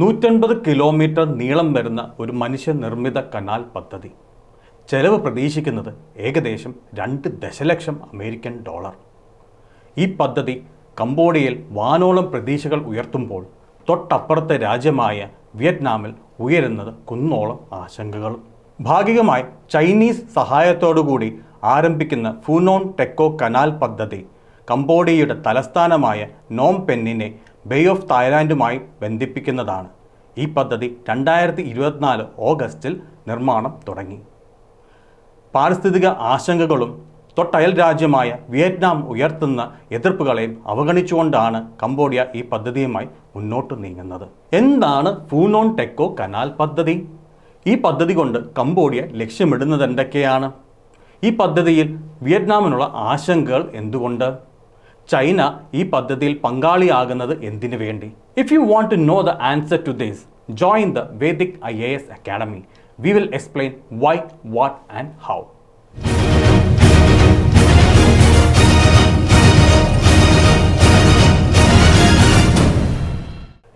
നൂറ്റൻപത് കിലോമീറ്റർ നീളം വരുന്ന ഒരു മനുഷ്യനിർമ്മിത കനാൽ പദ്ധതി. ചെലവ് പ്രതീക്ഷിക്കുന്നത് ഏകദേശം രണ്ട് ദശലക്ഷം അമേരിക്കൻ ഡോളർ. ഈ പദ്ധതി കംബോഡിയയിൽ വാനോളം പ്രതീക്ഷകൾ ഉയർത്തുമ്പോൾ തൊട്ടപ്പുറത്തെ രാജ്യമായ വിയറ്റ്നാമിൽ ഉയരുന്നത് കുന്നോളം ആശങ്കകൾ. ഭാഗികമായി ചൈനീസ് സഹായത്തോടുകൂടി ആരംഭിക്കുന്ന ഫുനോൺ ടെക്കോ കനാൽ പദ്ധതി കംബോഡിയയുടെ തലസ്ഥാനമായ നോം പെന്നിനെ ബേ ഓഫ് തായ്ലാൻഡുമായി ബന്ധിപ്പിക്കുന്നതാണ്. ഈ പദ്ധതി രണ്ടായിരത്തി ഇരുപത്തിനാല് ഓഗസ്റ്റിൽ നിർമ്മാണം തുടങ്ങി. പാരിസ്ഥിതിക ആശങ്കകളും തൊട്ടയൽ രാജ്യമായ വിയറ്റ്നാം ഉയർത്തുന്ന എതിർപ്പുകളെയും അവഗണിച്ചുകൊണ്ടാണ് കംബോഡിയ ഈ പദ്ധതിയുമായി മുന്നോട്ട് നീങ്ങുന്നത്. എന്താണ് ഫൂനോൺ ടെക്കോ കനാൽ പദ്ധതി? ഈ പദ്ധതി കൊണ്ട് കംബോഡിയ ലക്ഷ്യമിടുന്നത് എന്തൊക്കെയാണ്? ഈ പദ്ധതിയിൽ വിയറ്റ്നാമിനുള്ള ആശങ്കകൾ എന്തുകൊണ്ട്? ചൈന ഈ പദ്ധതിയിൽ പങ്കാളിയാകുന്നത് എന്തിനു വേണ്ടി? If you want to know the answer to this join the Vedik I A S academy we will explain why what and how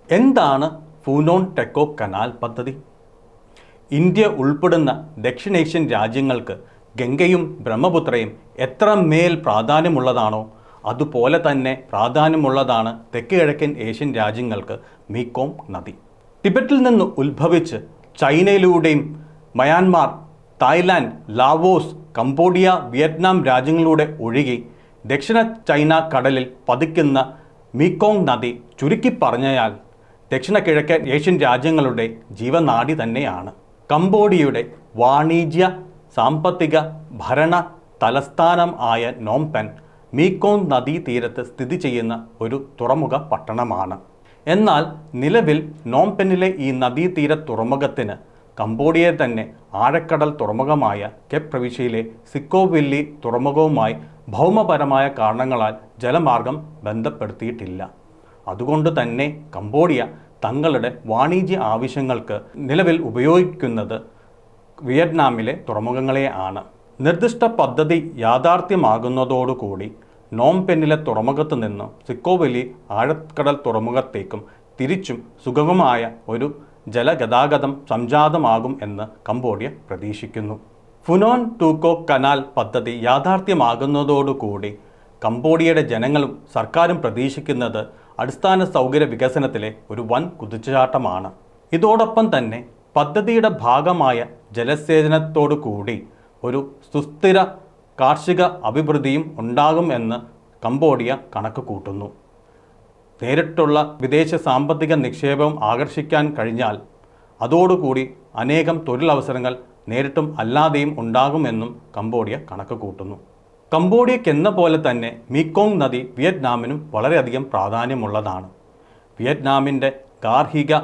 എന്താണ് ഫൂനോൺ ടെക്കോ കനാൽ പദ്ധതി? ഇന്ത്യ ഉൾപ്പെടുന്ന ദക്ഷിണേഷ്യൻ രാജ്യങ്ങൾക്ക് ഗംഗയും ബ്രഹ്മപുത്രയും എത്ര മേൽ പ്രാധാന്യമുള്ളതാണോ? അതുപോലെ തന്നെ പ്രാധാന്യമുള്ളതാണ് തെക്ക് കിഴക്കൻ ഏഷ്യൻ രാജ്യങ്ങൾക്ക് മീക്കോങ് നദി. ടിബറ്റിൽ നിന്ന് ഉത്ഭവിച്ച് ചൈനയിലൂടെയും Myanmar Thailand Laos Cambodia Vietnam രാജ്യങ്ങളിലൂടെ ഒഴുകി ദക്ഷിണ ചൈന കടലിൽ പതിക്കുന്ന മീക്കോങ് നദി ചുരുക്കി പറഞ്ഞാൽ ദക്ഷിണ കിഴക്കൻ ഏഷ്യൻ രാജ്യങ്ങളുടെ ജീവനാടി തന്നെയാണ്. കംബോഡിയയുടെ വാണിജ്യ സാമ്പത്തിക ഭരണ തലസ്ഥാനം ആയ നോംപെൻ മീക്കോങ് നദീതീരത്ത് സ്ഥിതി ചെയ്യുന്ന ഒരു തുറമുഖ പട്ടണമാണ്. എന്നാൽ നിലവിൽ നോംപെന്നിലെ ഈ നദീതീര തുറമുഖത്തിന് കംബോഡിയയെ തന്നെ ആഴക്കടൽ തുറമുഖമായ കെപ് പ്രവിശ്യയിലെ സിക്കോവില്ലി തുറമുഖവുമായി ഭൗമപരമായ കാരണങ്ങളാൽ ജലമാർഗം ബന്ധപ്പെടുത്തിയിട്ടില്ല. അതുകൊണ്ട് തന്നെ കംബോഡിയ തങ്ങളുടെ വാണിജ്യ ആവശ്യങ്ങൾക്ക് നിലവിൽ ഉപയോഗിക്കുന്നത് വിയറ്റ്നാമിലെ തുറമുഖങ്ങളെ ആണ്. നിർദ്ദിഷ്ട പദ്ധതി യാഥാർത്ഥ്യമാകുന്നതോടുകൂടി നോംപെന്നിലെ തുറമുഖത്ത് നിന്നും സിക്കോവലി ആഴക്കടൽ തുറമുഖത്തേക്കും തിരിച്ചും സുഗമമായ ഒരു ജലഗതാഗതം സംജാതമാകും എന്ന് കംബോഡിയ പ്രതീക്ഷിക്കുന്നു. ഫുനോൻ ടൂക്കോ കനാൽ പദ്ധതി യാഥാർത്ഥ്യമാകുന്നതോടുകൂടി കംബോഡിയയുടെ ജനങ്ങളും സർക്കാരും പ്രതീക്ഷിക്കുന്നത് അടിസ്ഥാന സൗകര്യ വികസനത്തിലെ ഒരു വൻ കുതിച്ചുചാട്ടമാണ്. ഇതോടൊപ്പം തന്നെ പദ്ധതിയുടെ ഭാഗമായ ജലസേചനത്തോടു കൂടി ഒരു സുസ്ഥിര കാർഷിക അഭിവൃദ്ധിയും ഉണ്ടാകും എന്ന് കംബോഡിയ കണക്ക് കൂട്ടുന്നു. നേരിട്ടുള്ള വിദേശ സാമ്പത്തിക നിക്ഷേപം ആകർഷിക്കാൻ കഴിഞ്ഞാൽ അതോടുകൂടി അനേകം തൊഴിലവസരങ്ങൾ നേരിട്ടും അല്ലാതെയും ഉണ്ടാകുമെന്നും കംബോഡിയ കണക്ക് കൂട്ടുന്നു. കംബോഡിയക്കെന്ന പോലെ തന്നെ മീക്കോങ് നദി വിയറ്റ്നാമിനും വളരെയധികം പ്രാധാന്യമുള്ളതാണ്. വിയറ്റ്നാമിന്റെ ഗാർഹിക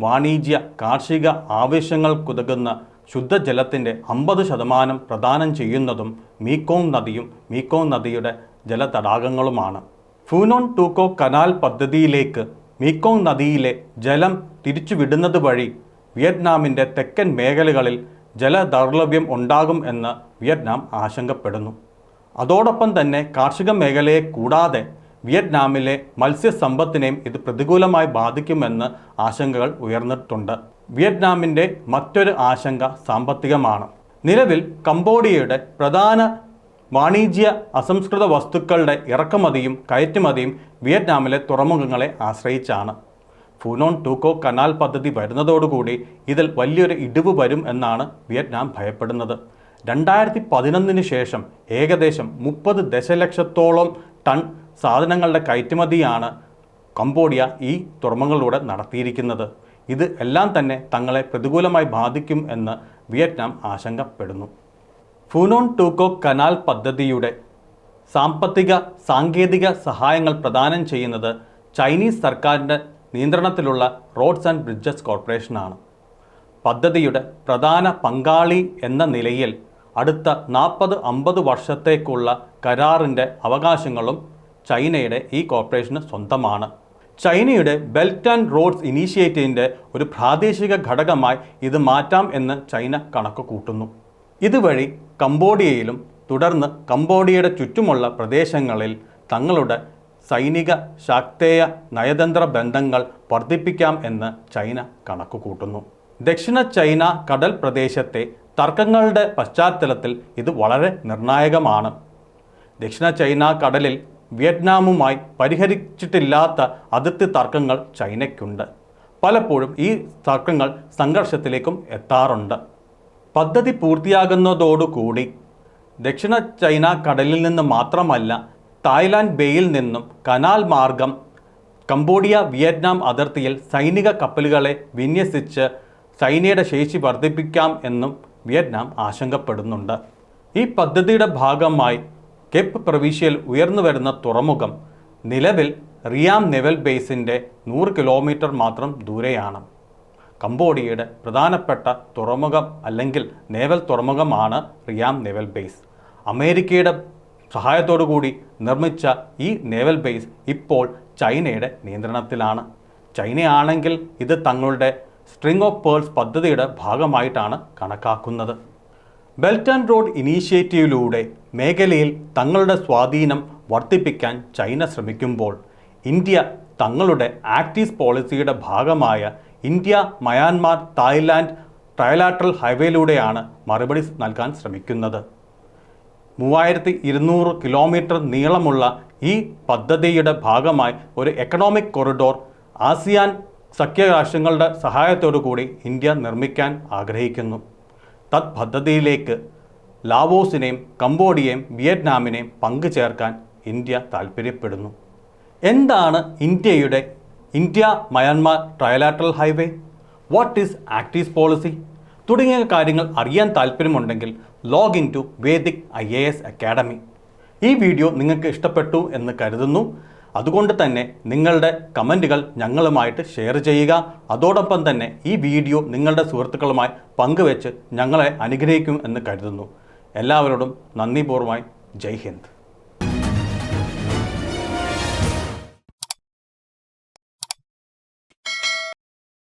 വാണിജ്യ കാർഷിക ആവശ്യങ്ങൾക്കുതകുന്ന ശുദ്ധജലത്തിന്റെ അമ്പത് ശതമാനം പ്രദാനം ചെയ്യുന്നതും മീക്കോങ് നദിയും മീക്കോങ് നദിയുടെ ജലതടാകങ്ങളുമാണ്. ഫൂനോൺ ടൂക്കോ കനാൽ പദ്ധതിയിലേക്ക് മീക്കോങ് നദിയിലെ ജലം തിരിച്ചുവിടുന്നത് വഴി വിയറ്റ്നാമിന്റെ തെക്കൻ മേഖലകളിൽ ജലദൗർലഭ്യം ഉണ്ടാകും എന്ന് വിയറ്റ്നാം ആശങ്കപ്പെടുന്നു. അതോടൊപ്പം തന്നെ കാർഷിക മേഖലയെ കൂടാതെ വിയറ്റ്നാമിലെ മത്സ്യസമ്പത്തിനെയും ഇത് പ്രതികൂലമായി ബാധിക്കുമെന്ന് ആശങ്കകൾ ഉയർന്നിട്ടുണ്ട്. വിയറ്റ്നാമിന്റെ മറ്റൊരു ആശങ്ക സാമ്പത്തികമാണ്. നിലവിൽ കംബോഡിയയുടെ പ്രധാന വാണിജ്യ അസംസ്കൃത വസ്തുക്കളുടെ ഇറക്കുമതിയും കയറ്റുമതിയും വിയറ്റ്നാമിലെ തുറമുഖങ്ങളെ ആശ്രയിച്ചാണ്. ഫുനോൺ ടൂക്കോ കനാൽ പദ്ധതി വരുന്നതോടുകൂടി ഇതിൽ വലിയൊരു ഇടിവ് വരും എന്നാണ് വിയറ്റ്നാം ഭയപ്പെടുന്നത്. രണ്ടായിരത്തി പതിനൊന്നിന് ശേഷം ഏകദേശം മുപ്പത് ദശലക്ഷത്തോളം ടൺ സാധനങ്ങളുടെ കയറ്റുമതിയാണ് കംബോഡിയ ഈ തുറമുഖങ്ങളിലൂടെ നടത്തിയിരിക്കുന്നത്. ഇത് എല്ലാം തന്നെ തങ്ങളെ പ്രതികൂലമായി ബാധിക്കും എന്ന് വിയറ്റ്നാം ആശങ്കപ്പെടുന്നു. ഫുനോൺ ടൂക്കോ കനാൽ പദ്ധതിയുടെ സാമ്പത്തിക സാങ്കേതിക സഹായങ്ങൾ പ്രദാനം ചെയ്യുന്നത് ചൈനീസ് സർക്കാരിന്റെ നിയന്ത്രണത്തിലുള്ള റോഡ്സ് ആൻഡ് ബ്രിഡ്ജസ് കോർപ്പറേഷനാണ്. പദ്ധതിയുടെ പ്രധാന പങ്കാളി എന്ന നിലയിൽ അടുത്ത നാൽപ്പത് അമ്പത് വർഷത്തേക്കുള്ള കരാറിന്റെ അവകാശങ്ങളും ചൈനയുടെ ഈ കോർപ്പറേഷന് സ്വന്തമാണ്. ചൈനയുടെ ബെൽറ്റ് ആൻഡ് റോഡ്സ് ഇനീഷ്യേറ്റീവിന്റെ ഒരു പ്രാദേശിക ഘടകമായി ഇത് മാറ്റാം എന്ന് ചൈന കണക്ക് കൂട്ടുന്നു. ഇതുവഴി കംബോഡിയയിലും തുടർന്ന് കംബോഡിയയുടെ ചുറ്റുമുള്ള പ്രദേശങ്ങളിൽ തങ്ങളുടെ സൈനിക ശാക്തേയ നയതന്ത്ര ബന്ധങ്ങൾ വർദ്ധിപ്പിക്കാം എന്ന് ചൈന കണക്ക് കൂട്ടുന്നു. ദക്ഷിണ ചൈന കടൽ പ്രദേശത്തെ തർക്കങ്ങളുടെ പശ്ചാത്തലത്തിൽ ഇത് വളരെ നിർണായകമാണ്. ദക്ഷിണ ചൈന കടലിൽ വിയറ്റ്നാമുമായി പരിഹരിച്ചിട്ടില്ലാത്ത അതിർത്തി തർക്കങ്ങൾ ചൈനയ്ക്കുണ്ട്. പലപ്പോഴും ഈ തർക്കങ്ങൾ സംഘർഷത്തിലേക്കും എത്താറുണ്ട്. പദ്ധതി പൂർത്തിയാകുന്നതോടുകൂടി ദക്ഷിണ ചൈന കടലിൽ നിന്ന് മാത്രമല്ല തായ്ലാൻഡ് ബേയിൽ നിന്നും കനാൽ മാർഗം കംബോഡിയ വിയറ്റ്നാം അതിർത്തിയിൽ സൈനിക കപ്പലുകളെ വിന്യസിച്ച് ചൈനയുടെ ശേഷി വർദ്ധിപ്പിക്കാം എന്നും വിയറ്റ്നാം ആശങ്കപ്പെടുന്നുണ്ട്. ഈ പദ്ധതിയുടെ ഭാഗമായി കെപ്പ് പ്രവിശ്യയിൽ ഉയർന്നു വരുന്ന തുറമുഖം നിലവിൽ റിയാം നെവൽ ബേസിന്റെ നൂറ് കിലോമീറ്റർ മാത്രം ദൂരെയാണ്. കംബോഡിയയുടെ പ്രധാനപ്പെട്ട തുറമുഖം അല്ലെങ്കിൽ നേവൽ തുറമുഖമാണ് റിയാം നെവൽ ബേസ്. അമേരിക്കയുടെ കൂടി നിർമ്മിച്ച ഈ നേവൽ ബേസ് ഇപ്പോൾ ചൈനയുടെ നിയന്ത്രണത്തിലാണ്. ചൈനയാണെങ്കിൽ ഇത് തങ്ങളുടെ സ്ട്രിംഗ് ഓഫ് പേൾസ് പദ്ധതിയുടെ ഭാഗമായിട്ടാണ് കണക്കാക്കുന്നത്. ബെൽറ്റ് ആൻഡ് റോഡ് ഇനീഷ്യേറ്റീവിലൂടെ മേഖലയിൽ തങ്ങളുടെ സ്വാധീനം വർദ്ധിപ്പിക്കാൻ ചൈന ശ്രമിക്കുമ്പോൾ ഇന്ത്യ തങ്ങളുടെ ആക്ടീസ് പോളിസിയുടെ ഭാഗമായ ഇന്ത്യ മയാൻമാർ തായ്ലാൻഡ് ട്രയലാട്രൽ ഹൈവേയിലൂടെയാണ് മറുപടി നൽകാൻ ശ്രമിക്കുന്നത്. മൂവായിരത്തി ഇരുന്നൂറ് കിലോമീറ്റർ നീളമുള്ള ഈ പദ്ധതിയുടെ ഭാഗമായി ഒരു എക്കണോമിക് കൊറിഡോർ ആസിയാൻ സഖ്യരാഷ്ട്രങ്ങളുടെ സഹായത്തോടു കൂടി ഇന്ത്യ നിർമ്മിക്കാൻ ആഗ്രഹിക്കുന്നു. തത് പദ്ധതിയിലേക്ക് ലാവോസിനെയും കംബോഡിയയും വിയറ്റ്നാമിനെയും പങ്കുചേർക്കാൻ ഇന്ത്യ താൽപ്പര്യപ്പെടുന്നു എന്താണ് ഇന്ത്യയുടെ India Myanmar trilateral highway? What is act east policy തുടങ്ങിയ കാര്യങ്ങൾ അറിയാൻ താല്പര്യമുണ്ടെങ്കിൽ login to Vedik I A S academy ഈ വീഡിയോ നിങ്ങൾക്ക് ഇഷ്ടപ്പെട്ടു എന്ന് കരുതുന്നു. അതുകൊണ്ട് തന്നെ നിങ്ങളുടെ കമന്റുകൾ ഞങ്ങളുമായിട്ട് ഷെയർ ചെയ്യുക. അതോടൊപ്പം തന്നെ ഈ വീഡിയോ നിങ്ങളുടെ സുഹൃത്തുക്കളുമായി പങ്കുവെച്ച് ഞങ്ങളെ അനുഗ്രഹിക്കും എന്ന് കരുതുന്നു. എല്ലാവരോടും നന്ദിപൂർവമായി ജയ് ഹിന്ദ്.